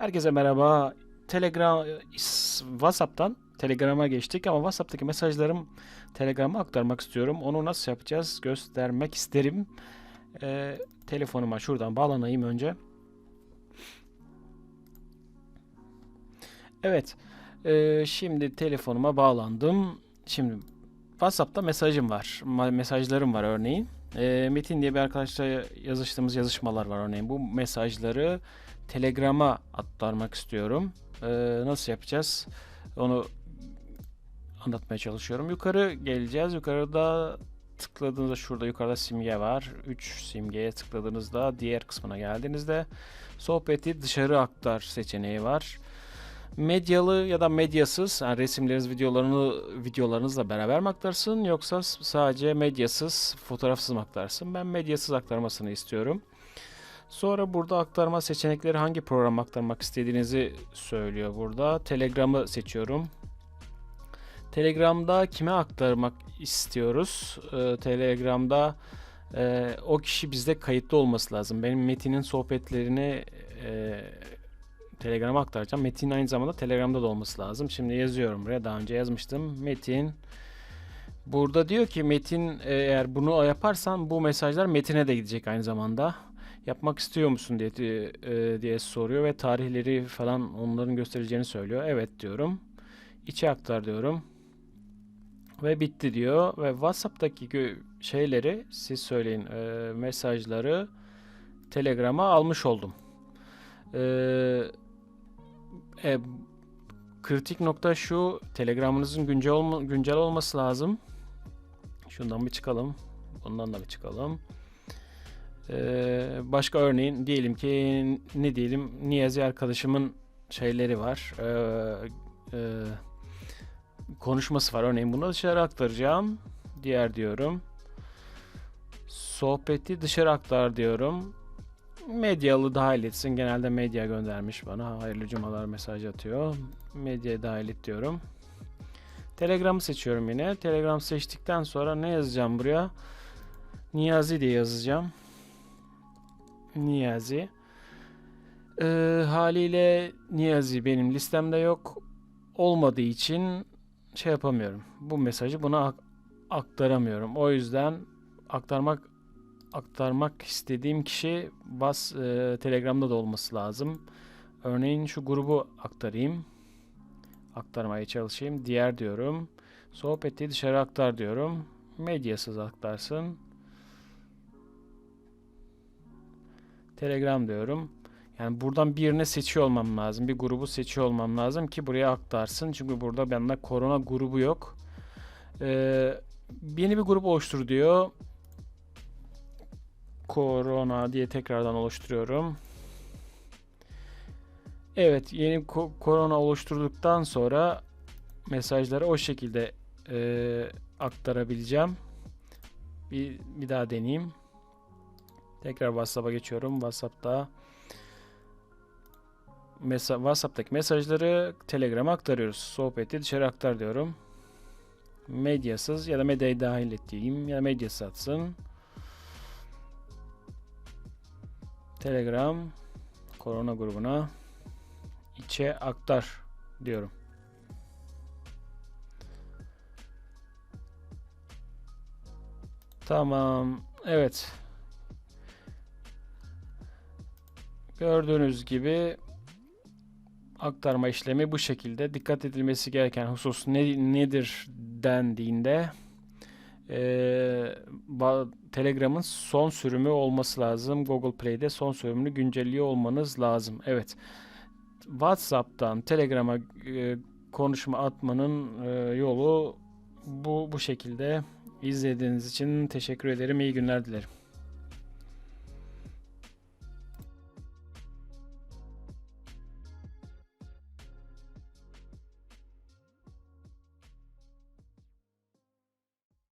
Herkese merhaba. Telegram WhatsApp'tan Telegram'a geçtik ama WhatsApp'taki mesajlarım Telegram'a aktarmak istiyorum. Onu nasıl yapacağız göstermek isterim. Ee, telefonuma şuradan bağlanayım önce. Evet. Ee, şimdi telefonuma bağlandım. Şimdi WhatsApp'ta mesajım var. Mesajlarım var örneğin. Ee, Metin diye bir arkadaşla yazıştığımız yazışmalar var örneğin. Bu mesajları Telegram'a aktarmak istiyorum. Ee, nasıl yapacağız? Onu anlatmaya çalışıyorum. Yukarı geleceğiz. Yukarıda tıkladığınızda şurada yukarıda simge var. 3 simgeye tıkladığınızda diğer kısmına geldiğinizde sohbeti dışarı aktar seçeneği var. Medyalı ya da medyasız yani resimleriniz, videolarını videolarınızla beraber mi aktarsın yoksa sadece medyasız, fotoğrafsız mı aktarsın? Ben medyasız aktarmasını istiyorum. Sonra burada aktarma seçenekleri hangi programa aktarmak istediğinizi söylüyor burada. Telegram'ı seçiyorum. Telegram'da kime aktarmak istiyoruz? Ee, Telegram'da e, o kişi bizde kayıtlı olması lazım. Benim Metin'in sohbetlerini e, Telegram'a aktaracağım. Metin aynı zamanda Telegram'da da olması lazım. Şimdi yazıyorum buraya. Daha önce yazmıştım. Metin. Burada diyor ki Metin e, eğer bunu yaparsan bu mesajlar Metin'e de gidecek aynı zamanda. Yapmak istiyor musun diye e, diye soruyor ve tarihleri falan onların göstereceğini söylüyor. Evet diyorum. İçe aktar diyorum. Ve bitti diyor. Ve WhatsApp'taki şeyleri siz söyleyin e, mesajları Telegram'a almış oldum. Eee e, kritik nokta şu Telegram'ınızın güncel, olma, güncel olması lazım. Şundan bir çıkalım. Bundan da bir çıkalım. Ee, başka örneğin diyelim ki ne diyelim Niyazi arkadaşımın şeyleri var. Ee, e, konuşması var. Örneğin bunu dışarı aktaracağım. Diğer diyorum. Sohbeti dışarı aktar diyorum. Medyalı dahil etsin. Genelde medya göndermiş bana. Hayırlı cumalar mesaj atıyor. Medya dahil et diyorum. Telegram'ı seçiyorum yine. Telegram seçtikten sonra ne yazacağım buraya? Niyazi diye yazacağım. Niyazi. Ee, haliyle Niyazi benim listemde yok. Olmadığı için şey yapamıyorum. Bu mesajı buna ak- aktaramıyorum. O yüzden aktarmak aktarmak istediğim kişi bas e, Telegram'da da olması lazım. Örneğin şu grubu aktarayım. Aktarmaya çalışayım. Diğer diyorum. Sohbeti dışarı aktar diyorum. Medyasız aktarsın. Telegram diyorum. Yani buradan birini seçiyor olmam lazım. Bir grubu seçiyor olmam lazım ki buraya aktarsın. Çünkü burada bende korona grubu yok. Ee, yeni bir grup oluştur diyor. Korona diye tekrardan oluşturuyorum. Evet, yeni ko- korona oluşturduktan sonra mesajları o şekilde e, aktarabileceğim. Bir, bir daha deneyeyim. Tekrar WhatsApp'a geçiyorum. WhatsApp'ta mesa WhatsApp'taki mesajları Telegram'a aktarıyoruz. Sohbeti dışarı aktar diyorum. Medyasız ya da medyayı dahil et diyeyim ya da medyasız atsın. Telegram korona grubuna içe aktar diyorum. Tamam. Evet. Gördüğünüz gibi aktarma işlemi bu şekilde. Dikkat edilmesi gereken husus ne, nedir dendiğinde ba- Telegram'ın son sürümü olması lazım. Google Play'de son sürümünü güncelliyor olmanız lazım. Evet. WhatsApp'tan Telegram'a e, konuşma atmanın e, yolu bu bu şekilde. İzlediğiniz için teşekkür ederim. İyi günler dilerim.